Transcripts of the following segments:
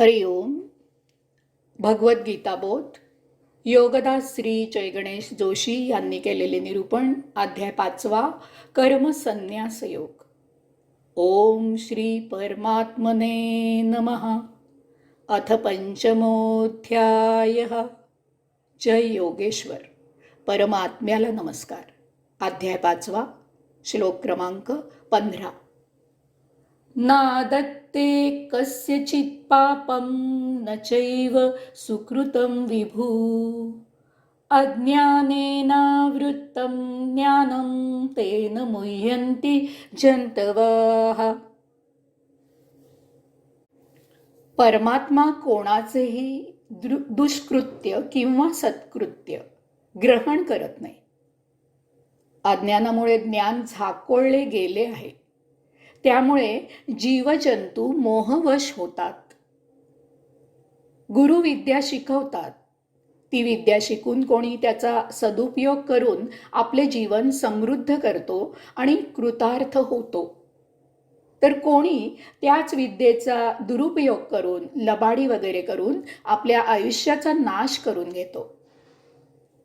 हरि ओम। भगवद्गीता बोध योगदास श्री जयगणेश जोशी यांनी केलेले निरूपण अध्याय पाचवा कर्म संन्यास योग. ओम श्री परमात्मने नमः। अथ पंचमोध्याय जय योगेश्वर। परमात्म्याला नमस्कार। अध्याय पाचवा श्लोक क्रमांक पंधरा. नादत्ते कस्यचित् पापं न चैव सुकृतं विभू। अज्ञानेनावृत्तं ज्ञानं तेन मुह्यन्ति जन्तवाः। परमात्मा कोणाचेही दृ दुष्कृत्य किंवा सत्कृत्य ग्रहण करत नाही. अज्ञानामुळे ज्ञान झाकोळले गेले आहे. त्यामुळे जीवजंतू मोहवश होतात. गुरु विद्या शिकवतात. ती विद्या शिकून कोणी त्याचा सदुपयोग करून आपले जीवन समृद्ध करतो आणि कृतार्थ होतो. तर कोणी त्याच विद्येचा दुरुपयोग करून लबाडी वगैरे करून आपल्या आयुष्याचा नाश करून घेतो.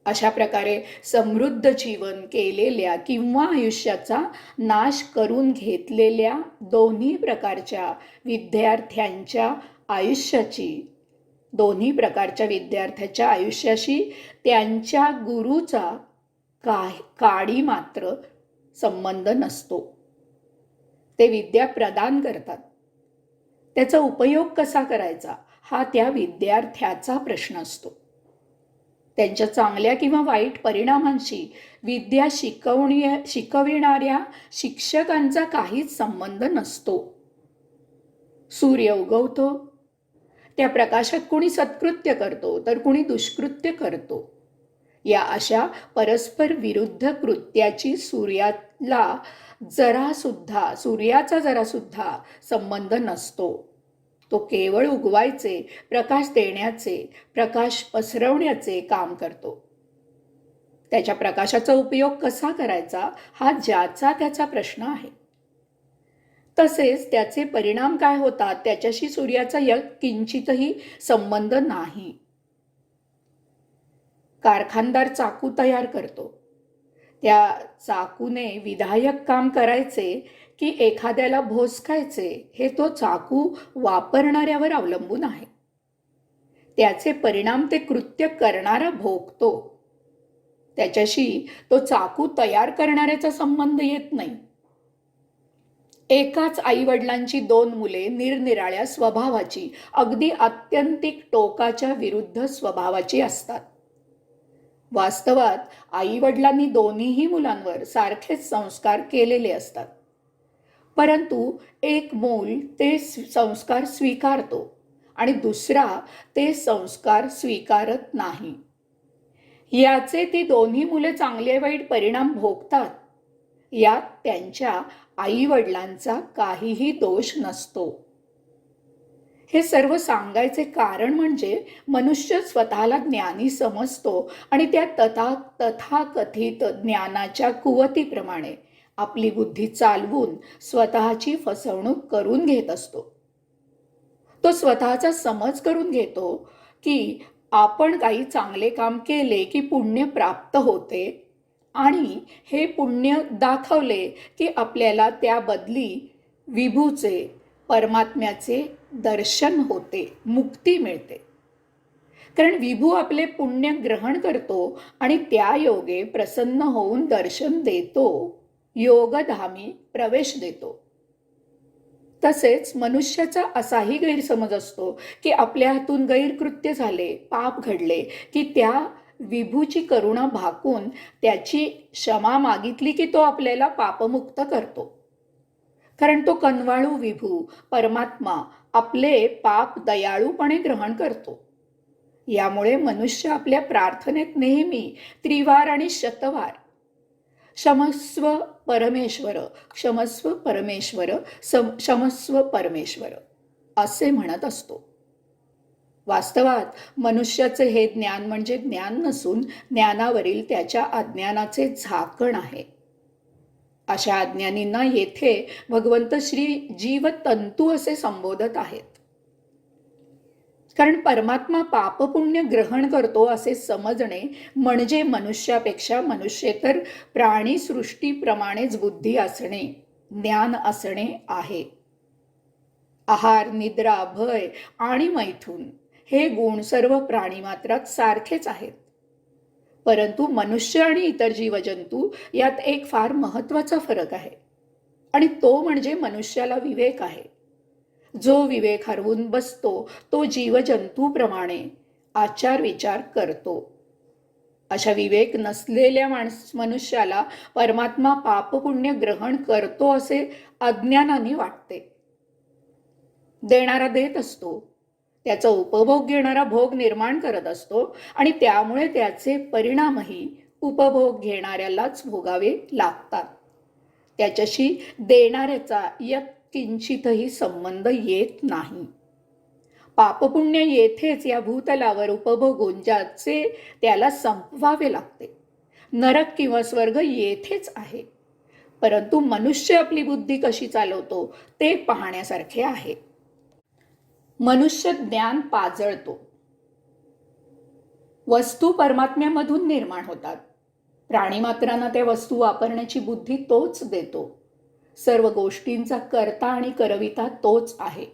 अशा प्रकारे समृद्ध जीवन केलेल्या किंवा आयुष्याचा नाश करून घेतलेल्या दोन्ही प्रकारच्या विद्यार्थ्यांच्या आयुष्याची दोन्ही प्रकारच्या विद्यार्थ्याच्या आयुष्याशी त्यांच्या गुरुचा का काडी मात्र संबंध नसतो. ते विद्या प्रदान करतात. त्याचा उपयोग कसा करायचा? हा त्या विद्यार्थ्याचा प्रश्न असतो. त्यांच्या चांगल्या किंवा वाईट परिणामांशी विद्या शिकवणी शिकविणाऱ्या शिक्षकांचा काहीच संबंध नसतो. सूर्य उगवतो. त्या प्रकाशात कुणी सत्कृत्य करतो तर कुणी दुष्कृत्य करतो. या अशा परस्पर विरुद्ध कृत्याची सूर्याला जरासुद्धा सूर्याचा जरासुद्धा संबंध नसतो. तो केवळ उगवायचे प्रकाश देण्याचे प्रकाश पसरवण्याचे काम करतो. त्याच्या प्रकाशाचा उपयोग कसा करायचा हा ज्याचा त्याचा प्रश्न आहे. तसेच त्याचे परिणाम काय होतात त्याच्याशी सूर्याचा य किंचितही संबंध नाही. कारखानदार चाकू तयार करतो. त्या चाकूने विधायक काम करायचे की एखाद्याला भोसकायचे हे तो चाकू वापरणाऱ्यावर अवलंबून आहे. त्याचे परिणाम ते कृत्य करणारा भोगतो त्याच्याशी तो चाकू तयार करणाऱ्याचा संबंध येत नाही. एकाच आई वडिलांची दोन मुले निरनिराळ्या स्वभावाची अगदी आत्यंतिक टोकाच्या विरुद्ध स्वभावाची असतात. वास्तवात आई वडिलांनी दोन्हीही मुलांवर सारखेच संस्कार केलेले असतात. परंतु एक मूल ते संस्कार स्वीकारतो आणि दुसरा ते संस्कार स्वीकारत नाही. याचे ती दोन्ही मुले चांगले वाईट परिणाम भोगतात. यात त्यांच्या आई वडिलांचा काहीही दोष नसतो. हे सर्व सांगायचे कारण म्हणजे मनुष्य स्वतःला ज्ञानी समजतो आणि त्या तथा तथाकथित ज्ञानाच्या कुवतीप्रमाणे आपली बुद्धी चालवून स्वतःची फसवणूक करून घेत असतो. तो स्वतःचा समज करून घेतो की आपण काही चांगले काम केले की पुण्य प्राप्त होते आणि हे पुण्य दाखवले की आपल्याला त्या बदली विभूचे परमात्म्याचे दर्शन होते मुक्ती मिळते. कारण विभू आपले पुण्य ग्रहण करतो आणि त्या योगे प्रसन्न होऊन दर्शन देतो. योगधामी प्रवेश देतो. तसेच मनुष्याचा असाही गैरसमज असतो की आपल्या हातून गैरकृत्य झाले पाप घडले की त्या विभूची करुणा भाकून त्याची क्षमा मागितली की तो आपल्याला पापमुक्त करतो. कारण तो कनवाळू विभू परमात्मा आपले पाप दयाळूपणे ग्रहण करतो. यामुळे मनुष्य आपल्या प्रार्थनेत नेहमी त्रिवार आणि शतवार क्षमस्व परमेश्वर क्षमस्व परमेश्वर सम क्षमस्व परमेश्वर असे म्हणत असतो. वास्तवात मनुष्याचे हे ज्ञान म्हणजे ज्ञान नसून ज्ञानावरील त्याच्या अज्ञानाचे झाकण आहे. अशा अज्ञानींना येथे भगवंत श्री जीव तंतू असे संबोधत आहेत. कारण परमात्मा पापपुण्य ग्रहण करतो असे समजणे म्हणजे मनुष्यापेक्षा मनुष्येतर तर प्राणीसृष्टीप्रमाणेच बुद्धी असणे ज्ञान असणे आहे. आहार निद्रा भय आणि मैथून हे गुण सर्व प्राणीमात्रात सारखेच आहेत. परंतु मनुष्य आणि इतर जीवजंतू यात एक फार महत्त्वाचा फरक आहे. आणि तो म्हणजे मनुष्याला विवेक आहे. जो विवेक हरवून बसतो तो जीवजंतूप्रमाणे आचार विचार करतो. अशा विवेक नसलेल्या माणस मनुष्याला परमात्मा पापपुण्य ग्रहण करतो असे अज्ञानाने वाटते. देणारा देत असतो. त्याचा उपभोग घेणारा भोग निर्माण करत असतो आणि त्यामुळे त्याचे परिणामही उपभोग घेणाऱ्यालाच भोगावे लागतात. त्याच्याशी देणाऱ्याचा किंचितही संबंध येत नाही. पापपुण्य येथेच या भूतलावर उपभोगून ज्याचे त्याला संपवावे लागते. नरक किंवा स्वर्ग येथेच आहे. परंतु मनुष्य आपली बुद्धी कशी चालवतो ते पाहण्यासारखे आहे. मनुष्य ज्ञान पाजळतो. वस्तू परमात्म्यामधून निर्माण होतात. प्राणीमात्रांना त्या वस्तू वापरण्याची बुद्धी तोच देतो. सर्व गोष्टींचा करता आणि करविता तोच आहे.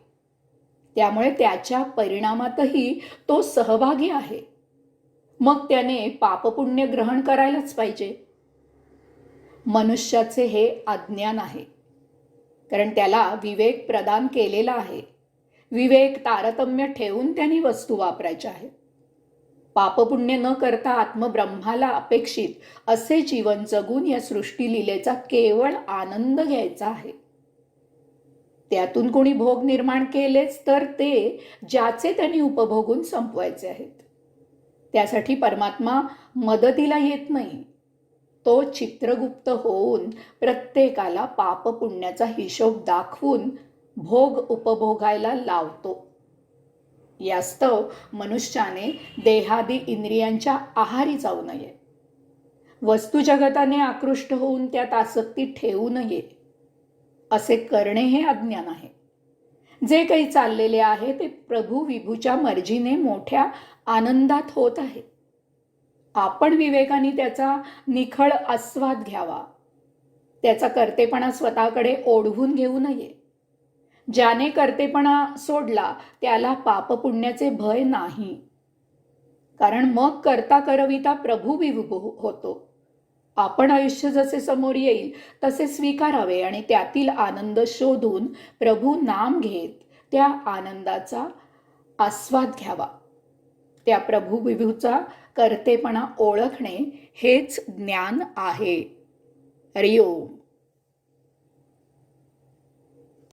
त्यामुळे त्याच्या परिणामातही तो सहभागी आहे. मग त्याने पापपुण्य ग्रहण करायलाच पाहिजे. मनुष्याचे हे अज्ञान आहे. कारण त्याला विवेक प्रदान केलेला आहे. विवेक तारतम्य ठेवून त्यांनी वस्तू वापरायच्या आहेत. पापपुण्य न करता आत्मब्रह्माला अपेक्षित असे जीवन जगून या सृष्टी लिलेचा केवळ आनंद घ्यायचा आहे. त्यातून कोणी भोग निर्माण केलेच तर ते ज्याचे त्यांनी उपभोगून संपवायचे आहेत. त्यासाठी परमात्मा मदतीला येत नाही. तो चित्रगुप्त होऊन प्रत्येकाला पापपुण्याचा हिशोब दाखवून भोग उपभोगायला लावतो. यास्तव मनुष्याने देहादी इंद्रियांच्या आहारी जाऊ नये. वस्तू जगताने आकृष्ट होऊन त्यात आसक्ती ठेवू नये असे करणे हे अज्ञान आहे. जे काही चाललेले आहे ते प्रभू विभूच्या मर्जीने मोठ्या आनंदात होत आहे. आपण विवेकाने त्याचा निखळ आस्वाद घ्यावा. त्याचा कर्तेपणा स्वतःकडे ओढवून घेऊ नये. ज्याने कर्तेपणा सोडला त्याला पापपुण्याचे भय नाही. कारण मग करता करविता प्रभू विभू हो-, होतो. आपण आयुष्य जसे समोर येईल तसे स्वीकारावे आणि त्यातील आनंद शोधून प्रभू नाम घेत त्या आनंदाचा आस्वाद घ्यावा. त्या प्रभू विभूचा कर्तेपणा ओळखणे हेच ज्ञान आहे. हरिओम.